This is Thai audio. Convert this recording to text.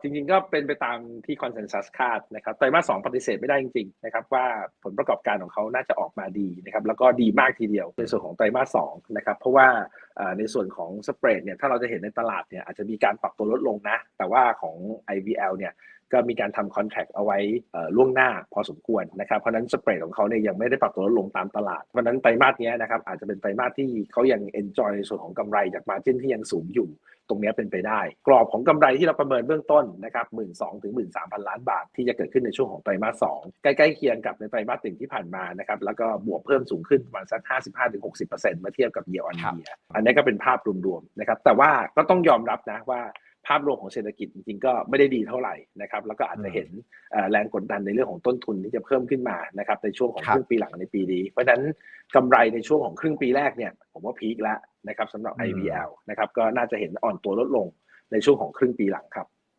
จริงๆก็เป็นไปตามที่คอนเซนแซสคาดนะครับไตรมาสสองปฏิเสธไม่ได้จริงๆนะครับว่าผลประกอบการของเขาน่าจะออกมาดีนะครับแล้วก็ดีมากทีเดียวในส่วนของไตรมาสสองนะครับเพราะว่า ในส่วนของสเปรดเนี่ยถ้าเราจะเห็นในตลาดเนี่ยอาจจะมีการปรับตัวลดลงนะ แต่ว่าของ IVL เนี่ยก็มีการทำคอนแท c t เอาไว้ล่วงหน้าพอสมควรนะครับ เพราะนั้นสเปรดของเขาเนี่ยยังไม่ได้ปรับตัวลดลงตามตลาด เพราะนั้นไตรมาสเนี้ยนะครับอาจจะเป็นไตรมาสที่เขายัง enjoy ในส่วนของกำไรจากมาจิ้นที่ยังสูงอยู่ ตรงนี้เป็นไปได้ กรอบของกำไรที่เราประเมินเบื้องต้นนะครับหมื่นสองถึงหมื่นสามพันล้านบาทที่จะเกิดขึ้นในช่วงของไตรมาสสองใกล้ๆเคียงกับในไตรมาสหนึ่งที่ผ่านมานะครับแล้วก็บวกเพิ่มสูงขึ้นประมาณสักห้าสิบห้าถึงหกสิบเปอร์เซ็นต์มื่อเทียบกับเยียร์ออนเยีย อันนี้ก็เป็นภาพรวมๆนะครับ แต่ว่าก็ต้องยอมรับนะว่าภาพรวมของเศรษฐกิจจริงๆก็ไม่ได้ดีเท่าไหร่นะครับ แล้วก็อาจจะเห็นเอ่อแรงกดดันในเรื่องของต้นทุนที่จะเพิ่มขึ้นมานะครับในช่วงของครัคบรึ่งปีหลังในปีนี้เพราะฉะนั้นกำไรในช่วงของครึ่งปีแรกเนี่ยผมว่าพีคแล้วนะครับสำหรับอืม IVL นะครับก็น่าจะเห็นอ่อนตัวลดลงในช่วงของครึ่งปีหลังครับ